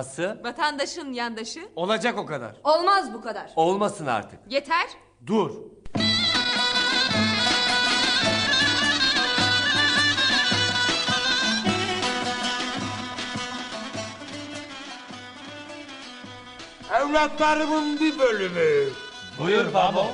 Ası Vatandaşın yandaşı. Olacak o kadar. Olmaz bu kadar. olmasın artık. Yeter. Dur. Evlatlarımın bir bölümü. Buyur babo.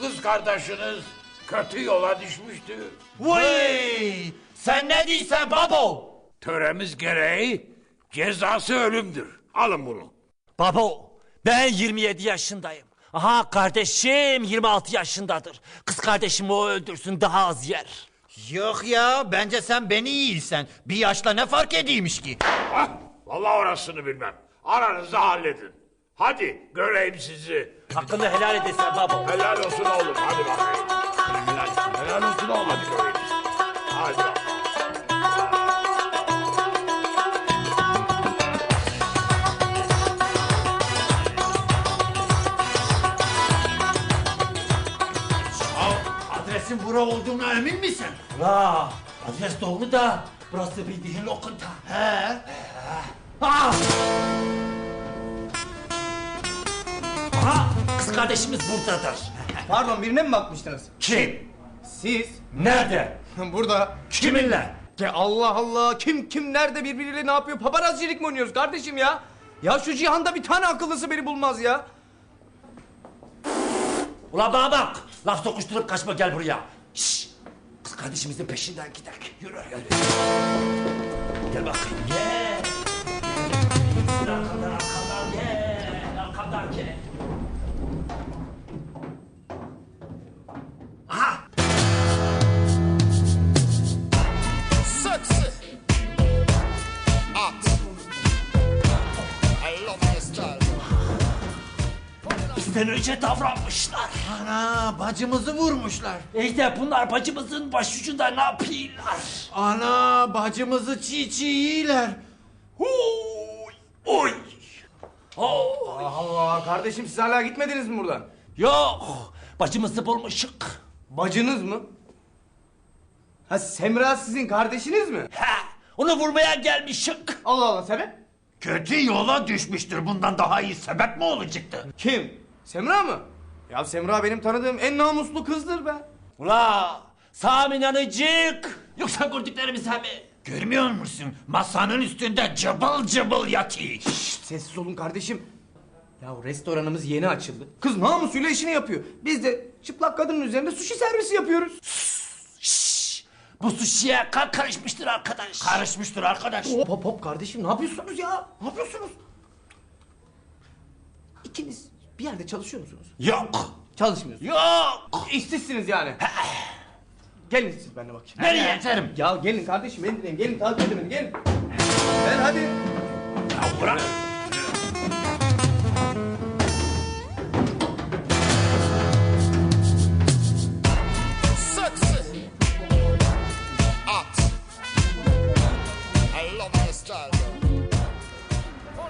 Kız kardeşiniz kötü yola düşmüştü. Vay! Sen ne diyorsun babo? Töremiz gereği cezası ölümdür. Alın bunu. Babo, ben 27 yaşındayım. Aha kardeşim 26 yaşındadır. Kız kardeşimi o öldürsün daha az yer. Yok ya bence sen beni iyiysen. Bir yaşla ne fark edeymiş ki? Hah, vallahi orasını bilmem. Aranızda halledin. Hadi göreyim sizi. Hakkını helal edesen babo. Helal olsun oğlum. Hadi bakayım. Helal, helal olsun oğlum. Hadi göreyim. Hadi bakalım. Emin misin? La, adres doğru da burası bildiğin lokunta. He. Ah! Aha, kız kardeşimiz buradadır. Pardon birine mi bakmıştınız? Kim? Siz. Nerede? Burada. Kiminle? Ya Allah Allah kim kim nerede birbiriyle ne yapıyor? Paparazzilik mi oynuyoruz kardeşim ya? Ya şu cihanda bir tane akıllısı beni bulmaz ya. Ulan bana bak. Laf sokuşturup kaçma gel buraya. Kardeşimizin peşinden gidelim. Yürü yürü. Gel bakayım gel. Arkamdan arkamdan gel. Arkamdan gel. Aha. Sexy. Hot. I love your style. Bizden önce davranmışlar. Ana bacımızı vurmuşlar. De bunlar bacımızın başucunda ne yapıyorlar? Ana bacımızı çiğ çiğ yiyorlar. Oy. Oy. Allah Allah kardeşim siz hala gitmediniz mi buradan? Yok. Bacımızı bulmuşuk. Bacınız mı? Ha Semra sizin kardeşiniz mi? Ha, onu vurmaya gelmişik. Allah Allah sebep? Kötü yola düşmüştür. Bundan daha iyi sebep mi olacaktı? Kim? Semra mı? Ya Semra benim tanıdığım en namuslu kızdır be. Ula Sami nanıcık. Yoksa gördüklerimiz mi? Görmüyor musun? Masanın üstünde cıbıl cıbıl yatıyor. Şşt, sessiz olun kardeşim. Ya restoranımız yeni açıldı. Kız namusuyla işini yapıyor. Biz de çıplak kadının üzerinde sushi servisi yapıyoruz. Şşş. Bu sushi'ye kan karışmıştır arkadaş. Karışmıştır arkadaş. Hop hop hop kardeşim ne yapıyorsunuz ya? Ne yapıyorsunuz? İkiniz bir yerde çalışıyor musunuz? Yok. Çalışmıyorsunuz. Yok. İşsizsiniz yani. gelin siz benimle bakayım. Nereye? Yeterim. Ya gelin kardeşim beni dinleyin. Gelin takip edin beni gelin. Gel hadi. Ya bırak.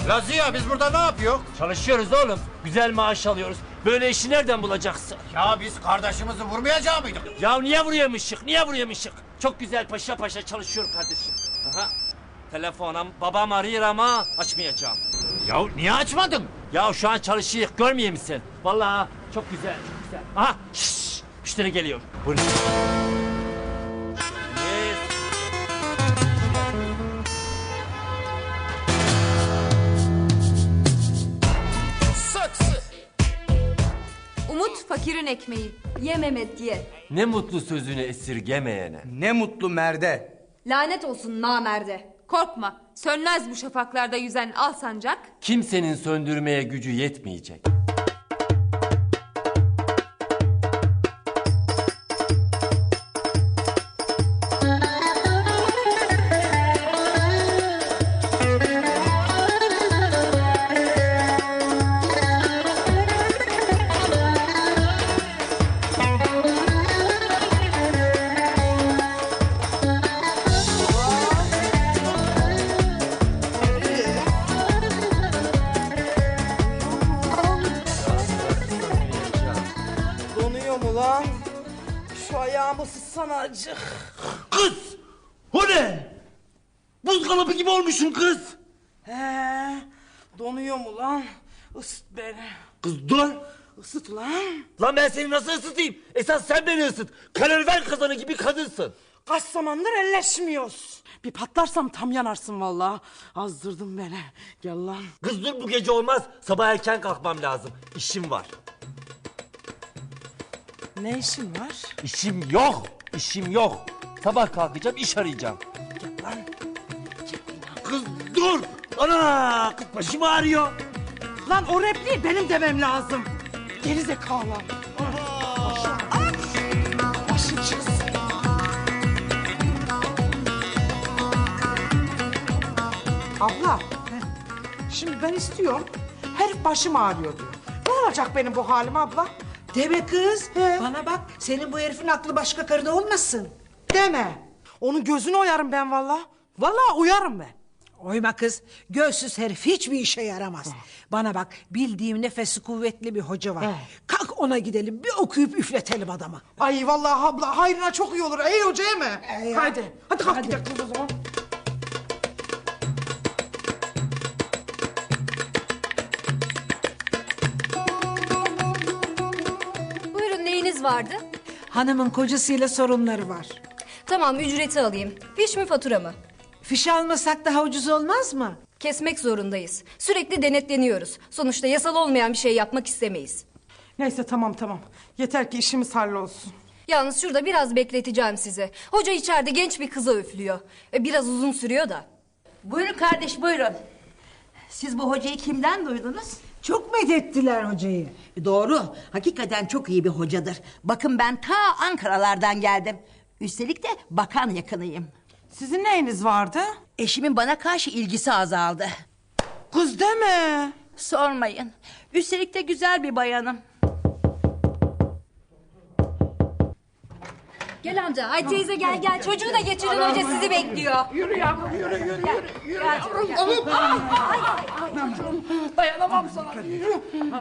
Lazia biz burada ne yapıyor? Çalışıyoruz oğlum. Güzel maaş alıyoruz. Böyle işi nereden bulacaksın? Ya biz kardeşimizi vurmayacak mıydık? Ya niye vuruyormuşuk? Niye vuruyormuşuk? Çok güzel paşa paşa çalışıyor kardeşim. Aha. Telefonum babam arıyor ama açmayacağım. Ya niye açmadın? Ya şu an çalışıyor görmüyor musun? Vallahi çok güzel çok güzel. Aha şşş müşteri geliyor. Buyurun. Umut fakirin ekmeği. Ye Mehmet ye. Ne mutlu sözünü esirgemeyene. Ne mutlu merde. Lanet olsun namerde. Korkma. Sönmez bu şafaklarda yüzen al sancak. Kimsenin söndürmeye gücü yetmeyecek. Sıksana acık. Kız! O ne? Buzdolabı gibi olmuşsun kız. He, donuyorum ulan. Isıt beni. Kız dur. Isıt ulan. Lan ben seni nasıl ısıtayım? Esas sen beni ısıt. Kalorifer kazanı gibi kadınsın. Kaç zamandır elleşmiyoruz. Bir patlarsam tam yanarsın vallahi. Azdırdın beni. Gel lan. Kız dur bu gece olmaz. Sabah erken kalkmam lazım. İşim var. Ne işin var? İşim yok. İşim yok. Sabah kalkacağım iş arayacağım. Gel lan. Kız dur. Ana kız başım ağrıyor. Lan o repliği benim demem lazım. Geri zekalı. Başım, Ay! Başım çıksın. Abla. Şimdi ben istiyorum. Herif başım ağrıyor diyor. Ne olacak benim bu halim abla? Deme kız. He. Bana bak senin bu herifin aklı başka karıda olmasın. Deme. Onun gözünü oyarım ben valla. Valla uyarım ben. Oyma kız. Gözsüz herif hiçbir işe yaramaz. Bana bak bildiğim nefesi kuvvetli bir hoca var. He. Kalk ona gidelim bir okuyup üfletelim adama. Ay vallahi abla hayrına çok iyi olur. Ey hoca mi? Ey, Hadi. Hadi kalk hadi. gidelim o zaman. Vardı? Hanımın kocasıyla sorunları var. Tamam ücreti alayım. Fiş mi fatura mı? Fiş almasak daha ucuz olmaz mı? Kesmek zorundayız. Sürekli denetleniyoruz. Sonuçta yasal olmayan bir şey yapmak istemeyiz. Neyse tamam tamam. Yeter ki işimiz hallolsun. Yalnız şurada biraz bekleteceğim sizi. Hoca içeride genç bir kıza üflüyor. E, biraz uzun sürüyor da. Buyurun kardeş buyurun. Siz bu hocayı kimden duydunuz? Çok medettiler hocayı. Doğru. Hakikaten çok iyi bir hocadır. Bakın ben ta Ankara'lardan geldim. Üstelik de bakan yakınıyım. Sizin neyiniz vardı? Eşimin bana karşı ilgisi azaldı. Kız deme. Sormayın. Üstelik de güzel bir bayanım. Gel amca. Ay teyze gel gel. Çocuğu da getirin hoca sizi bekliyor. Yürü yavrum yürü yürü yürü. Yürü yavrum. Oğlum. Ay, ay, Dayanamam sana. Yürü.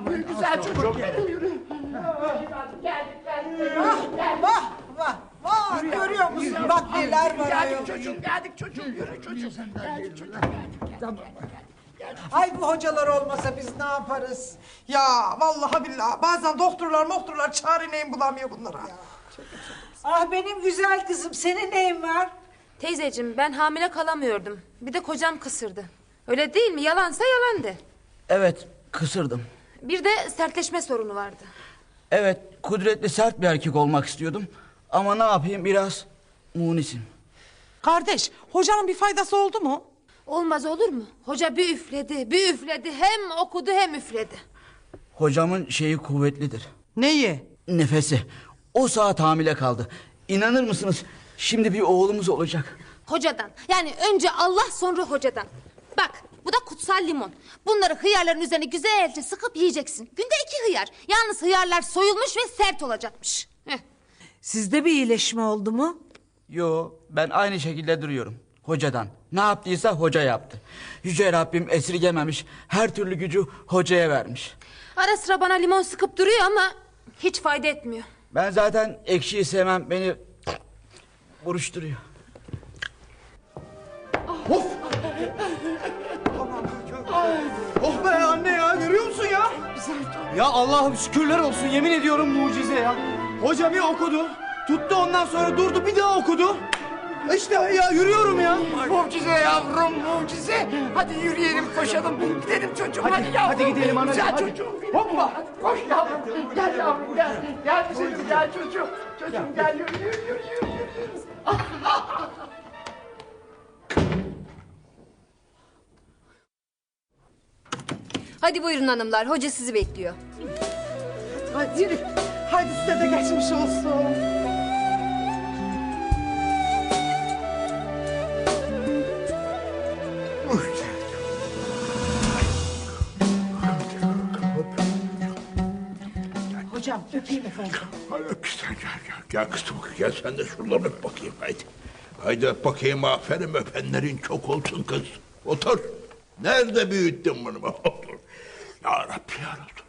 Yürü güzel çocuğum benim yürü. Vah vah vah. Görüyor musun? Bak neler var. Geldik çocuğum geldik çocuğum yürü çocuğum. Geldik çocuğum geldik geldik. Ay bu hocalar olmasa biz ne yaparız? Ya vallahi billahi bazen doktorlar moktorlar çare neyin bulamıyor bunlara. Ah benim güzel kızım senin neyin var? Teyzeciğim ben hamile kalamıyordum. Bir de kocam kısırdı. Öyle değil mi? Yalansa yalandı. Evet, kısırdım. Bir de sertleşme sorunu vardı. Evet, kudretli sert bir erkek olmak istiyordum. Ama ne yapayım biraz munisim. Kardeş hocanın bir faydası oldu mu? Olmaz olur mu? Hoca bir üfledi, bir üfledi. Hem okudu hem üfledi. Hocamın şeyi kuvvetlidir. Neyi? Nefesi. O saat hamile kaldı. İnanır mısınız? Şimdi bir oğlumuz olacak. Hocadan. Yani önce Allah sonra hocadan. Bak bu da kutsal limon. Bunları hıyarların üzerine güzelce sıkıp yiyeceksin. Günde iki hıyar. Yalnız hıyarlar soyulmuş ve sert olacakmış. Heh. Sizde bir iyileşme oldu mu? Yo, ben aynı şekilde duruyorum. Hocadan. Ne yaptıysa hoca yaptı. Yüce Rabbim esirgememiş. Her türlü gücü hocaya vermiş. Ara sıra bana limon sıkıp duruyor ama hiç fayda etmiyor. Ben zaten ekşiyi sevmem. Beni buruşturuyor. Oh be anne ya görüyor musun ya? Ya Allah'ım şükürler olsun yemin ediyorum mucize ya. Hoca bir okudu. Tuttu ondan sonra durdu bir daha okudu. İşte ya yürüyorum ya. Mucize yavrum mucize. Hadi yürüyelim koşalım. Gidelim çocuğum hadi, Hadi, yavrum. hadi gidelim anacığım, Güzel hadi. çocuğum. Hoppa. Koş yavrum. Gel yavrum gel. Gel güzelim gel çocuğum. Çocuğum gel yürü yürü yürü yürü. yürü. Hadi buyurun hanımlar. Hoca sizi bekliyor. Hadi yürü. Hadi size de geçmiş olsun. Öpeyim efendim. Hadi öp sen gel gel. Gel kızım gel sen de şuradan öp bakayım haydi. Haydi öp bakayım aferin öpenlerin çok olsun kız. Otur. Nerede büyüttün bunu? Otur. Ya Rabbi ya Resulallah.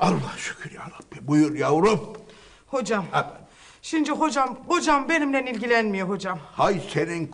Allah şükür ya Rabbi. Buyur yavrum. Hocam Ha, Şimdi hocam, hocam benimle ilgilenmiyor hocam. Hay senin